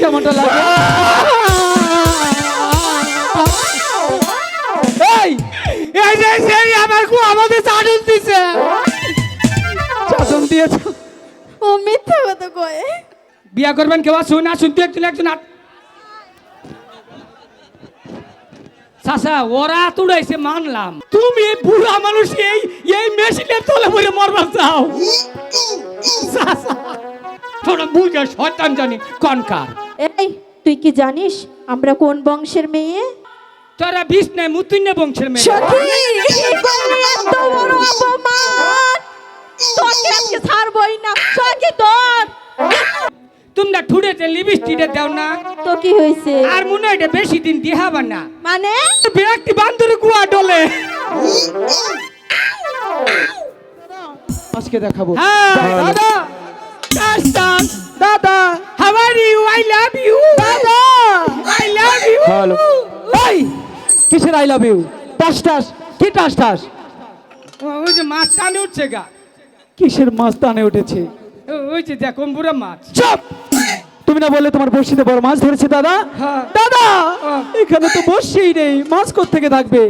কেমনটা লাগে? এই এই যে সেই আমার কু আমাদের চাটুন দিছে। চাদন দিয়েছ? ও মিথ্যা কথা কয়। বিয়া করবেন আসুন আসুন তুই একজন একজন ওরা তুড়াইছে মানলাম। তুমি বুড়া মানুষ এই এই মেশিনের তলে পড়ে মরবার চাও। চাচা। তোরা বুঝে শয়তান জানি কনকার এই তুই কি জানিস আমরা কোন বংশের মেয়ে? তোরা বিষ নাই মুতুন্য বংশের মেয়ে। এত বড় অপমান। তোকে আজকে ছাড়বই না। সখী তোর। তোমরা ঠুড়েতে লিপস্টিকটা দাও না। তো কি হয়েছে? আর মনে হয় এটা বেশি দিন দিহাবার না। মানে? ব্যক্তি বান্ধবী কুয়া ডলে। আজকে দেখাবো। হ্যাঁ দাদা। Dastan, দাদা how are you? I love you. দাদা I love you. হ্যালো এই কিসের আই লাভ ইউ টাস টাস কি টাস টাস ওই যে মাছ টানে উঠছে গা। কিসের মাছ টানে উঠেছে? ও- ওই যে দেখো বুড়ো মাছ। চুপ! তুমি না বললে তোমার বড়শিতে বড় মাছ ধরেছে দাদা? হ্যাঁ। দাদা হ্যাঁ। এখানে তো বসছেই নেই। মাছ থেকে থাকবে?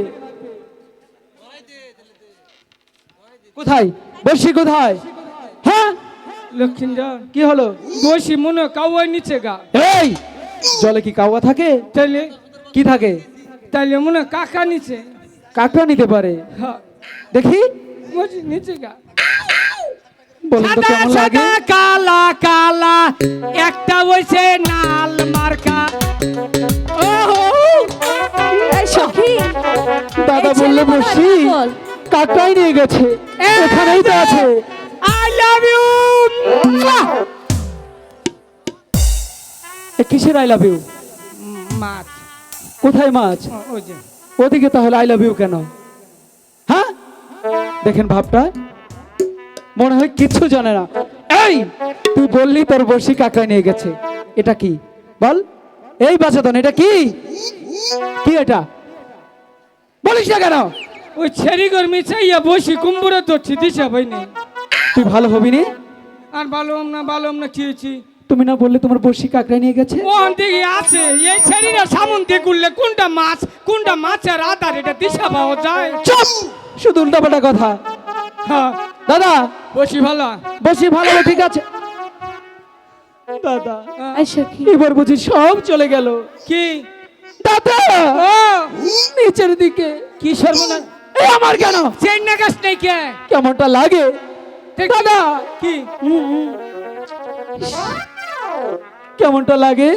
কোথায়? বসি কোথায়? কি হলো? বসি মনে কাউয়াই নিচে গা। এই জলে কি কাওয়া থাকে? তাইলে কি থাকে? তাইলে মনে কাকা নিচে। কাকড়া নিতে পারে। হ্যাঁ, দেখি। বসি নিচে গা। সাদা সাদা কালা কালা একটা হইছে নাল মার্কা। ও এই সখী দাদা বললে বসি। কাকড়াই নিয়ে গেছে। এখানেই তো আছে। আই লাভ ইউ কিসের আই লাভ ইউ মাছ। কোথায় মাছ? ওই যে। ওদিকে তাহলে আই লাভ ইউ কেন? হ্যাঁ? দেখেন ভাবটা। মনে হয় কিচ্ছু জানে না। এই তুই বললি তোর বসি কাকা নিয়ে গেছে। এটা কি? বল। এই বাচ্চাতন এটা কি? কি এটা? বলিস না কেন? ওই ছেড়ি গরমি চাইয়া বসি কুম্বুরে ধরছি দিশা ভাই নেই। তুই ভালো হবি নি? আর ভালো হম না ভালো হম না কি হয়েছি তুমি না বললে তোমার বসি কাকড়া নিয়ে গেছে? ওখান থেকে আছে এই ছেড়িরা সামন দিয়ে গুললে কোনটা মাছ কোনটা মাছের আধার এটা দিশা পাওয়া যায়? চুপ! শুধু উল্টাপাল্টা কথা। হ্যাঁ। দাদা! বসি ভালো। বসি ভালো ঠিক আছে। দাদা সখী। এবার বুঝি সব চলে গেল। কি? দাদা! ও! নিচের দিকে। কি সর্বনাশ এ আমার কেন? চেন না গাছ নেই কে? কেমনটা লাগে? দাদা! কি? কেমনটা লাগে!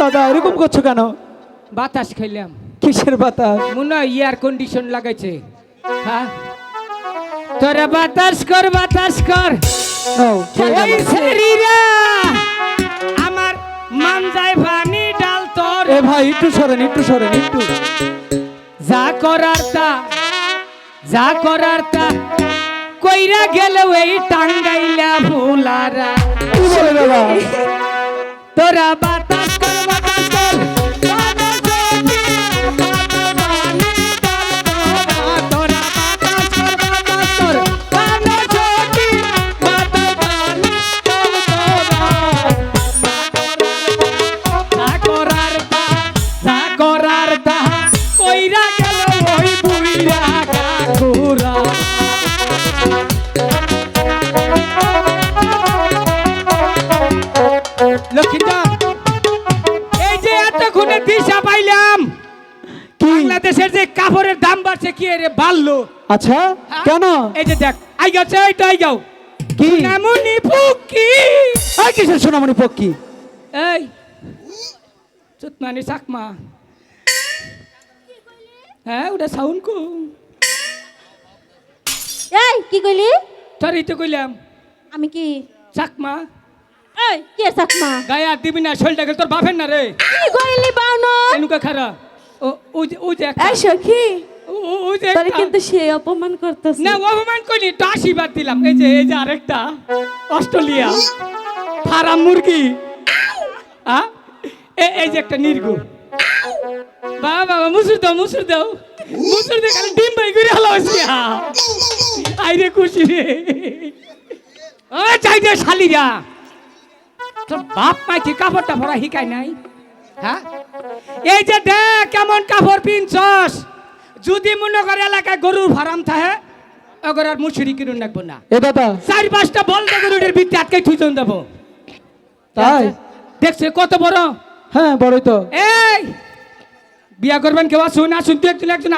দাদা এরকম করছ কেন? বাতাস খাইলাম কিসের বাতাস? মনে হয় এয়ার কন্ডিশন লাগাইছে। হ্যাঁ? তোরা বাতাস কর বাতাস কর। নাও, খেয়ে যায় পানি ডাল তোর। এ ভাই একটু সরেন একটু সরেন একটু। যা করার তা যা করার তা কইরা গেল এই টাঙ্গাইলা ফুলারা কি বলে দাদা তোরা বাতাস আচ্ছা কেন? এই যে দেখ আই গেছে আই যাও কি? নামুনি ফুকি এই কিসের সোনামণি পক্ষী? এই চুতমানি চাকমা। হ্যাঁ ওটা সাউন্ড কো। এই কি কইলি? তোর তো কইলাম আমি কি? চাকমা। এই কে সাকমা গায়ে আর দিবি না শরীরটা গেলে তোর বাপের না রে। কি কইলি বাউনো এনুকা খারা। ও ওই যে এই সখী। ও- ও- তোরে কিন্তু সে অপমান করতেছে। না অপমান করিনি তো আশীর্বাদ দিলাম। এই যে এই যে আরেকটা অস্ট্রেলিয়া ফার্ম মুরগি? এ- এই যে একটা নির্গু। বাবা বাবা মুসুর দাও মুসুর দাও। মুসুর দিয়ে খালি ডিম বাই করে হলো আইরে খুশি রে। ও চাই দে শালিরা। তোর বাপ মাই কি কাপড়টা ভরা হিকাই নাই? হ্যাঁ? এই যে দেখ কেমন কাপড় পিনছস। যদি মনে করে এলাকায় গরুর ফার্ম থাকে ওগর আর মুসুরি কিনুন রাখব না। এ দাদা চার পাঁচটা বলতে গরুরের ভিত্তি আটকে থুইজন দেবো। তাই? দেখছে কত বড়? হ্যাঁ বড়ই তো। এই বিয়া করবেন কেউ? আসুন আসুন দু একজন একজন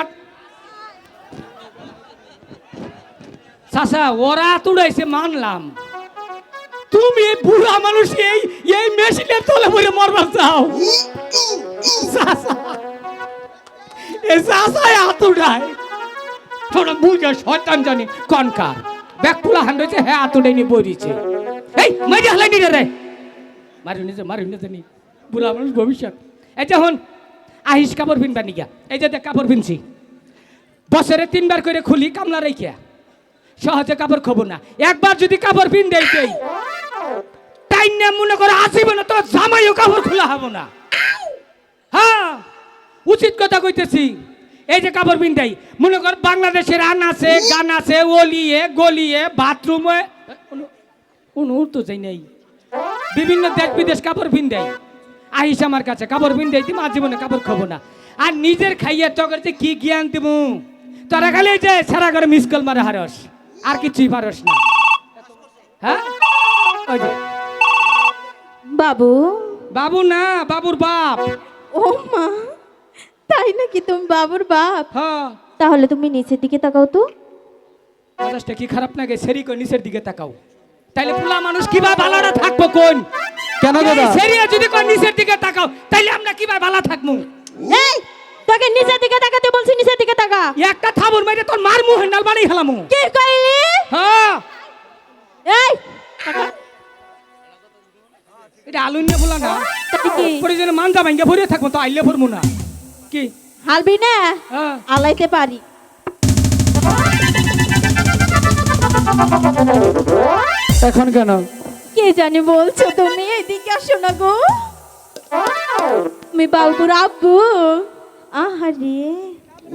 চাচা ওরা তুড়াইছে মানলাম। তুমি বুড়া মানুষ এই এই মেশিনের তলে পড়ে মরবার চাও। চাচা। এ চাচাই হাত উঠায় তোরা বুঝে, শয়তান জানি কনকার ব্যাগ পুলা হান রয়েছে হ্যাঁ হাত উঠাই নিয়ে বইছে এই, মারি হালাই নি রে। মারি নিজে মারি নিজে নি। বুড়া মানুষ ভবিষ্যৎ। এই যে হন, আহিস কাপড় পিনবা নিগা এই যে কাপড় পিনছি। বছরে তিনবার করে খুলি, কামলা রেখে সহজে কাপড় খবো না। একবার যদি কাপড় পিন দেই দেই না মনে করে, আসিব না তো জামাইও কাপড় খোলা হব না। হ্যাঁ। উচিত কথা কইতেছি। এই যে কাপড় পিন মনে কর বাংলাদেশের আন আছে গান আছে ওলিয়ে গলিয়ে বাথরুমে কোনো তো যাই নাই। বিভিন্ন দেশ বিদেশ কাপড় পিন দেয় আহিস আমার কাছে কাপড় পিন দেয় তুমি জীবনে কাপড় খাব না। আর নিজের খাইয়ে তখন যে কি জ্ঞান দিব তোরা খালি যে সারা করে মিস কল মারে হারস আর কিছুই পারস না। হ্যাঁ? ওই যে। বাবু। বাবু না বাবুর বাপ। ও মা। তাই নাকি? তুমি বাবুর বাপ। হ্যাঁ। তাহলে তুমি নিচের দিকে তাকাও তো। মেজাজটা কি খারাপ লাগে সেরি কই নিচের দিকে তাকাও। তাইলে পুলা মানুষ কীভাবে ভালোটা থাকব কোন? কেন দাদা? সেরিয়া যদি কোন নিচের দিকে তাকাও তাইলে আমরা কীভাবে ভালো থাকব? এই তোকে নিচের দিকে তাকাতে বলছি নিচের দিকে তাকা। একটা থাবুর মাইরে তোর মার মুহে নাল বানাই হেলামু কি কইলি? হ্যাঁ। এই। তাকা। এটা আলু নিয়ে বলা না। কি? প্রয়োজনে মানজা ভাঙ্গে ভরে থাকব তো আইলে ভরবো না। কি? হালবি না হ্যাঁ। আলাইতে পারি। এখন কেন? কে জানি বলছো তুমি? এদিকে আসো না গো। তুমি বাবুর আব্বু। আহারে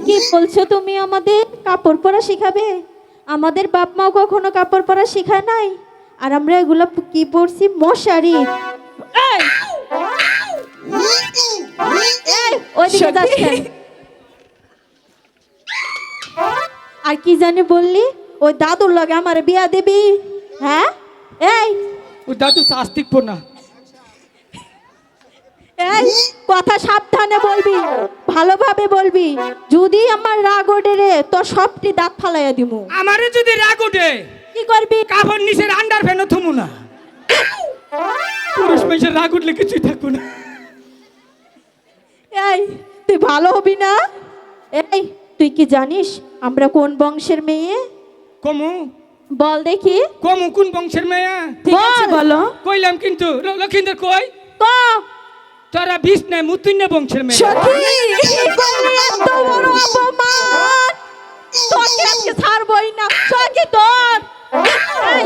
কি বলছো তুমি আমাদের? কাপড় পরা শিখাবে? আমাদের বাপ মাও কখনো কাপড় পরা শেখায় নাই? আর আমরা এগুলো কি পরছি? মশারি। এই! এই, ওইদিকে যাস কেন? আর কি জানি বললি? ওই দাদুর লগে আমার বিয়া দিবি। হ্যাঁ? এই। ও দাদু শাস্তিক না। এই কথা সাবধানে বলবি ভালোভাবে বলবি। যদি আমার রাগ ওঠে রে তো সবটি দাঁত ফালাইয়া দিমু। আমারে যদি রাগ ওঠে কি করবি? কাপড় নিচের আন্ডার ফ্যানও থমু না। পুরুষ মেয়েছের রাগ উঠলে কিছুই থাকব না। এই তুই ভালো হবি না? এই তুই কি জানিস আমরা কোন বংশের মেয়ে? কমু। বল দেখি। কমু কোন বংশের মেয়ে? ঠিক আছে। বলো। কইলাম কিন্তু লক্ষিন্দর কই? ক? তোরা বিষ নাই মুতুন্য বংশের মেয়ে। করলি এত বড় অপমান। তোকে আজকে ছাড়বই না। সখী তোর। এই,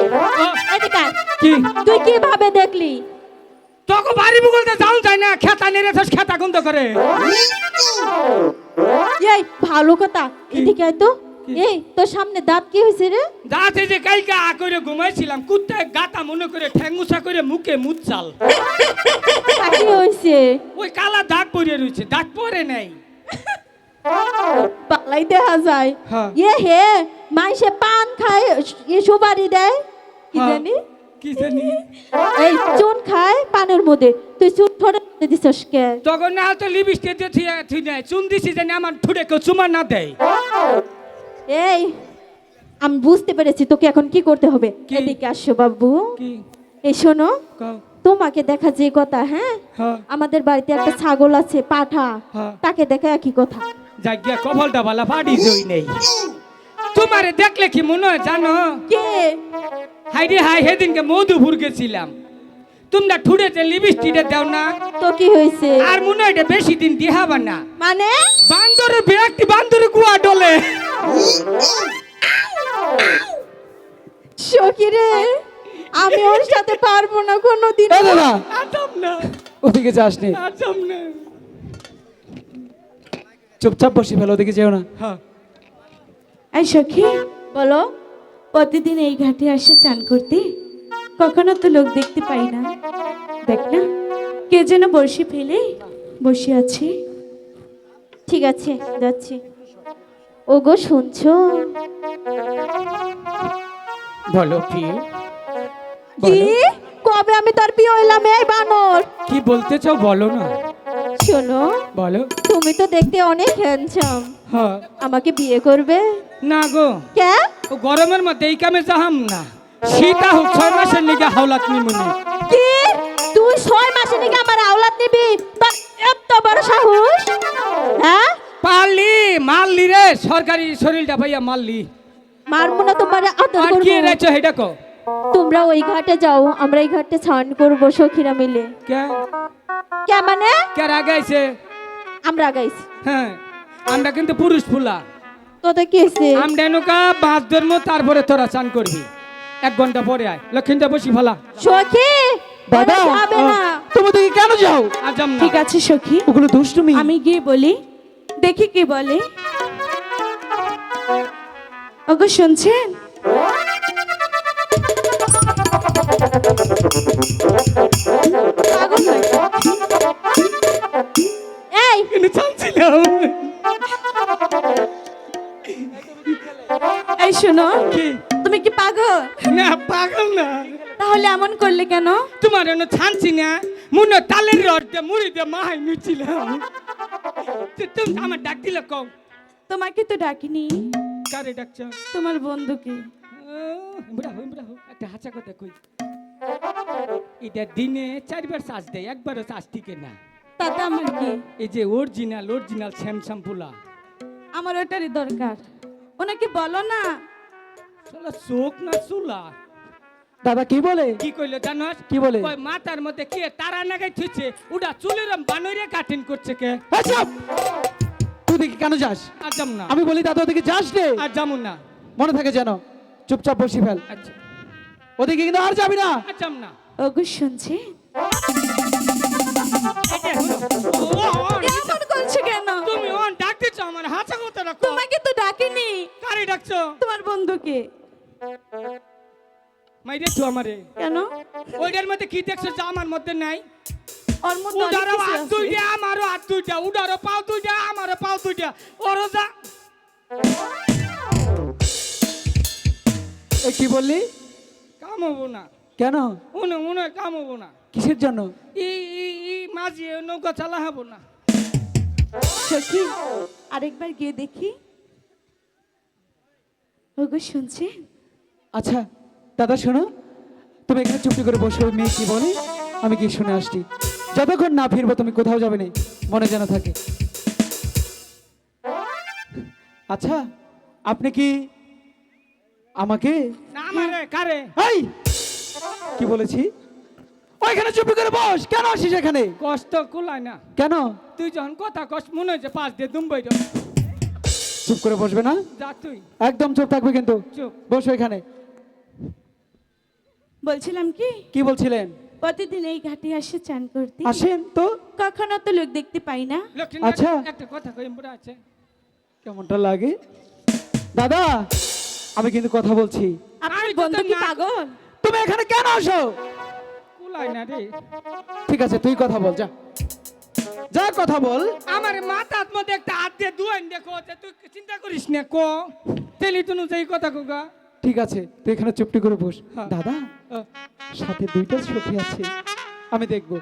এদিকে কি? তুই কীভাবে দেখলি? তোকে বাড়ি বুগলতে যাও যায় না। খেতা নেড়ে থাস খেতা গন্ধ করে। এই ভালো কথা। এদিকে আয় তো। এই তোর সামনে দাঁত কি হয়েছে রে? দাঁতে যে কালকে আ করে ঘুমাইছিলাম কুত্তায় গাতা মনে করে ঠ্যাঙ্গুসা করে মুখে মুচ্ছাল কি হয়েছে? ওই কালা দাগ পরে রয়েছে দাগ পরে নাই। পালাই দেখা যায়। হ্যাঁ। এ হে মাইসে পান খায় এ সুপারি দেয়। কি হ্যাঁ। জানি? কি জানি? এই চুন খায় পানের মধ্যে। তুই চুন ঠোঁটে দিছস কে? তখন না তো লিপস্টিক দিয়ে থুই থুই নাই। চুন দিছি জানি আমার কেউ চুমা না দেয়। এই আমি বুঝতে পেরেছি তোকে এখন কি করতে হবে। কি? এদিকে আসো বাবু। কি? এই শোনো কও। তোমাকে দেখা যে কথা হ্যাঁ? হ্যাঁ। আমাদের বাড়িতে একটা ছাগল আছে পাঠা। হ্যাঁ। তাকে দেখা একই কথা। জায়গা কপালটা জই নেই। তোমারে দেখলে কি মনে হয় জানো? কে? হাই রে হাই সেদিনকে মধুপুর গেছিলাম। তোমরা ঠুড়েতে লিপস্টিকটা দাও না তো কি হয়েছে? আর মনে হয় এটা বেশি দিন দিহাবা না। মানে? বান্দরের বিরাক্তি বান্দরের গুয়া ডলে। সকিরে আমি ওর সাথে পারব না কোনোদিন। এ দাদা আসাম না ওদিকে যাস নি আসাম না। চুপচাপ বসি ফেলো ওদিকে যেও না। হ্যাঁ। এই সখী বলো। প্রতিদিন এই ঘাটে আসে চান করতে? কখনো তো লোক দেখতে পাই না। দেখ না কে যেন বড়শি ফেলে বসে আছে। ঠিক আছে যাচ্ছি। ওগো শুনছো? বলো কি? কি? কবে আমি তোর প্রিয় হইলাম এই বানর! কি বলতে চাও বলো না। শোনো বলো। তুমি তো দেখতে অনেক হ্যান্ডসাম হ্যাঁ। আমাকে বিয়ে করবে? না গো। কে ও গরমের মধ্যে এই কামে যাহাম না। শীতা হোক ছয় মাসের নিগে হাওলাত নিমুনি কি? তুই ছয় মাসের নাকি আমার হাওলাত নিবি? তোর এত বড় সাহস। হ্যাঁ? পারলি মারলি রে সরকারি শরীরটা ভাইয়া মারলি। মারবো না তোমার আদর আর কি রেছো হেটা কো তোমরা ওই ঘাটে যাও আমরা এই ঘাটে স্নান করব সখীরা মিলে। কে? কে মানে? কে রাগাইছে আমরা গাইছি হ্যাঁ আমরা কিন্তু পুরুষ ফুলা। তোতে কি হয়েছে আমরা এনুকা বাঁধ ধর্ম তারপরে তোরা চান করবি। এক ঘণ্টা পরে আয়। লক্ষ্মীটা বসি ফেলা সখী দাদা ওরা যাবে না। তুমি ওদিকে কেন যাও? আজাম না। ঠিক আছে সখী। ওগুলো দুষ্টুমি। আমি গিয়ে বলি। দেখি কি বলে। ওগো শুনছেন? এই! কিন্তু চালছিলাম। এই শোনো কি? তুমি কি পাগল? না পাগল না। তাহলে এমন করলে কেন? তোমার এনে ছানছি না মুনো তালের দিয়ে মুড়ি দিয়ে মাহাই নুছিলাম তো তুমি আমার ডাক দিলে কও? তোমাকে তো ডাকিনি। কারে ডাকছ? তোমার বন্ধুকে। বুড়া হই বুড়া হই একটা হাসা কথা কই। এটা দিনে চারবার চাষ দেয় একবারও চাষ টিকে না। তাতে আমার কি? এই যে অরিজিনাল অরিজিনাল শ্যামশ্যাম পোলা। আমার ওটারই দরকার। ওনাকে বলো না চোখ না চুলা? দাদা কি বলে? কি কইলো জানোস? কি বলে? কই মাথার মধ্যে কে তারা নাগাই থুইছে? ওটা চুলের বানরে কাটিং করছে কে? আচ্ছা তুই ওদিকে কেন যাস? আর যাম না। আমি বলি দাদা ওদিকে যাস রে আর যামু না। মনে থাকে যেন চুপচাপ বসি ফেল। আচ্ছা। ওদিকে কিন্তু আর যাবি না। আর যাম না। ওগো শুনছে। কেন? তুমি অন আমার হাসা কথা রাখো। তোমাকে তো ডাকিনি। কারে ডাকছো? তোমার বন্ধুকে। মাইরে তো আমারে। কেন? ওইটার মধ্যে কি দেখছ যা আমার মধ্যে নাই? ওর মধ্যে কিছু হাত। দুইটা আমারও হাত দুইটা উডারও পাও দুইটা আমারও পাও দুইটা। ওরও যা। এই কি বললি? কাম হব না। কেন? উনে উনে কাম হব না। কিসের জন্য? ই ই ই মাঝি নৌকা চালা হব না। সখী আরেকবার গিয়ে দেখি। ওগো শুনছে আচ্ছা দাদা শোনো। তুমি এখানে চুপটি করে বসে ওই মেয়ে কি বলে? আমি কি শুনে আসছি। যতক্ষণ না ফিরবো তুমি কোথাও যাবে না? মনে যেন থাকে। আচ্ছা আপনি কি আমাকে? না কারে? এই! কি বলেছি? ওইখানে চুপটি করে বস। কেন আসিস এখানে? কষ্ট কুলায় না। কেন? তুই যখন কথা কষ্ট মনে হচ্ছে পাঁচ দিয়ে দুম্বাই চুপ করে বসবে না? যা তুই। একদম চুপ থাকবে কিন্তু। চুপ। বসো এখানে। বলছিলাম কি? কি বলছিলেন? প্রতিদিন এই ঘাটে আসে চান করতে। আসেন তো। কখনো তো লোক দেখতে পাই না। আচ্ছা। একটা কথা কই বুড়া আছে। কেমনটা লাগে? দাদা আমি কিন্তু কথা বলছি। আপনার আমি বন্ধু কি না- পাগল? তুমি এখানে কেন আসো? কুলায় না রে। ঠিক আছে তুই কথা বল যা। যা কথা বল। আমার মাথার মধ্যে একটা হাত দিয়ে দুয়ান দেখো যে তুই চিন্তা করিস না কো। তেলি তুনু যেই কথা কোগা ঠিক আছে তুই এখানে চুপটি করে বস। দাদা সাথে দুইটা সখী আছে। আমি দেখব।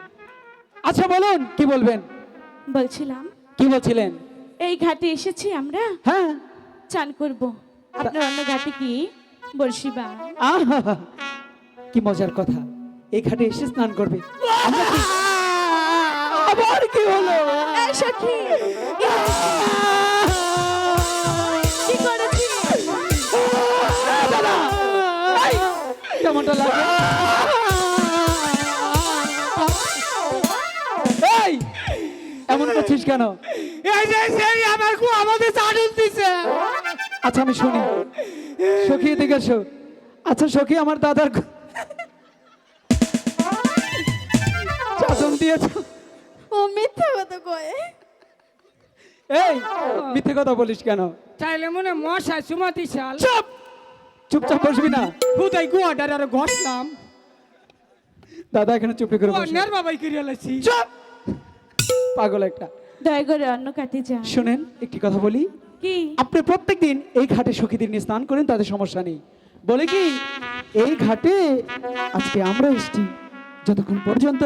আচ্ছা বলুন কি বলবেন? বলছিলাম। কি বলছিলেন? এই ঘাটে এসেছি আমরা। হ্যাঁ। চান করব। আপনার অন্য ঘাটে কি? বলছি বা আহা কি মজার কথা। এই ঘাটে এসে স্নান করবে। আবার কি হলো? সখী কেমনটা লাগে? এমন করছিস কেন? আমার কো আমাদের চাডুল দিছে। আচ্ছা আমি শুনি। সখী এদিকে আচ্ছা সখী আমার দাদার দিয়েছ? ও মিথ্যা কথা কয়। এই মিথ্যে কথা বলিস কেন? চাইলে মনে মশাই সুমতি শাল চুপ! চুপচাপ বসবি না। হুদাই গুয়াডার আর ঘষলাম। দাদা এখানে চুপটি করে বসে। অন্যের বাবাই লাইছি। চুপ! পাগল একটা। দয়া করে অন্য কাটে যা। শুনেন একটি কথা বলি। কি? আপনি প্রত্যেকদিন এই ঘাটে সখীদের নিয়ে স্নান করেন তাদের সমস্যা নেই। বলে কি এই ঘাটে আজকে আমরা এসছি যতক্ষণ পর্যন্ত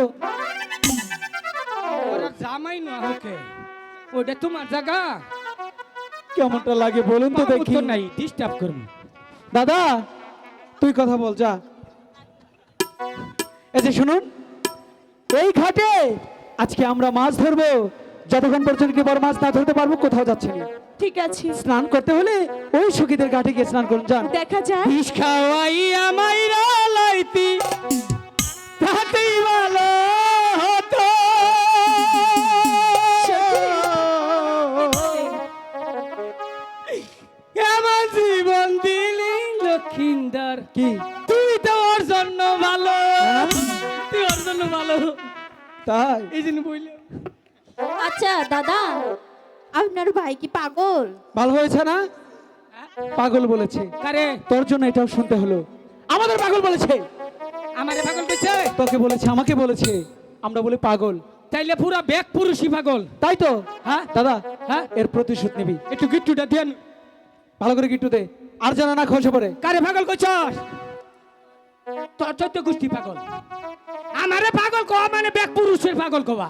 জামাই না ওকে। ওটা তোমার জায়গা। কেমনটা লাগে বলুন তো দেখি। নাই ডিস্টার্ব করুন দাদা তুই কথা বল যা। এই যে শুনুন এই ঘাটে আজকে আমরা মাছ ধরবো। যতক্ষণ পর্যন্ত কি বড় মাছ না ধরতে পারব কোথাও যাচ্ছে না। ঠিক আছে। স্নান করতে হলে ওই সখীদের ঘাটে গিয়ে স্নান করুন যান। দেখা যায় বিষ খাওয়াইয়া মাইরা লাইতি তাতেই ভালো কি? তুই তো ওর জন্য ভালো। তুই ওর জন্য ভালো। তাই? এই জন্য বললাম আচ্ছা দাদা আপনার ভাই কি পাগল? ভালো হয়েছে না? পাগল বলেছে। কারে? তোর জন্য এটাও শুনতে হলো। আমাদের পাগল বলেছে। আমারে পাগল পেছে তোকে বলেছে আমাকে বলেছে। আমরা বলি পাগল। তাইলে পুরা ব্যাগ পুরুষই পাগল। তাই তো? হ্যাঁ? দাদা হ্যাঁ? এর প্রতিশোধ নিবি। একটু গিট্টুটা দেন ভালো করে গিট্টু দে। আর জানা না খসে পড়ে। কারে পাগল কইছস? তোর চোদ্দ গোষ্ঠী পাগল। আমারে পাগল কওয়া মানে ব্যাগ পুরুষের পাগল কওয়া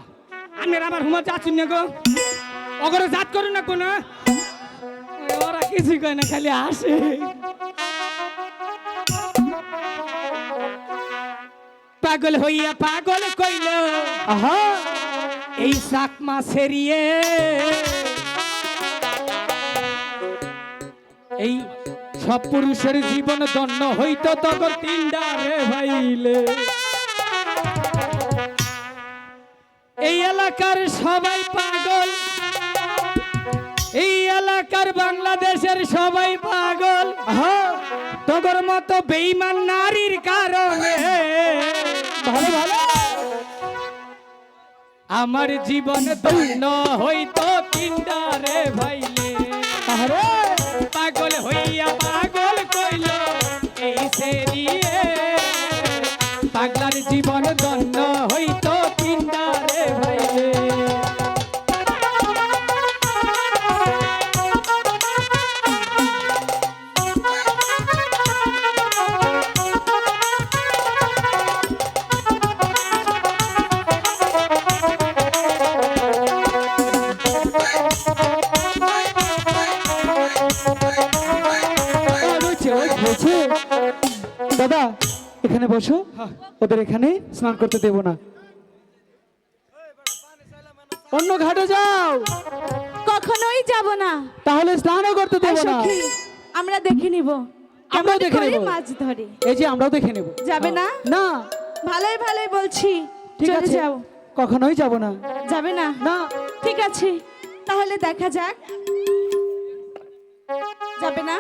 আমি আমার হুমা যাচ্ছি না গো? অগরে জাত করুন না কোন? ওরা কিছু কয় না খালি আসে পাগল হইয়া পাগল কইল আহা! এই শাক মাছের ইয়ে এই সব পুরুষের জীবন দন্য হইত তখন তিনটা রে ভাইলে এই এলাকার সবাই পাগল। এই এলাকার বাংলাদেশের সবাই পাগল। আহা, তগর মতো বেইমান নারীর কারণে। ভালো ভালো। আমার জীবন ধন্য হইতো তিনডারে ভাইলে দাদা এখানে বসো। ওদের এখানে স্নান করতে দেব না। অন্য ঘাটে যাও। কখনোই যাব না। তাহলে স্নানও করতে দেব না। আমরা দেখে নিব। আমরাও দেখে নেব। মাছ ধরে? এই যে আমরাও দেখে নেব। যাবে না? না। ভালোই ভালোই বলছি। ঠিক আছে। যাও। কখনোই যাব না। যাবে না? না। ঠিক আছে। তাহলে দেখা যাক। যাবে না?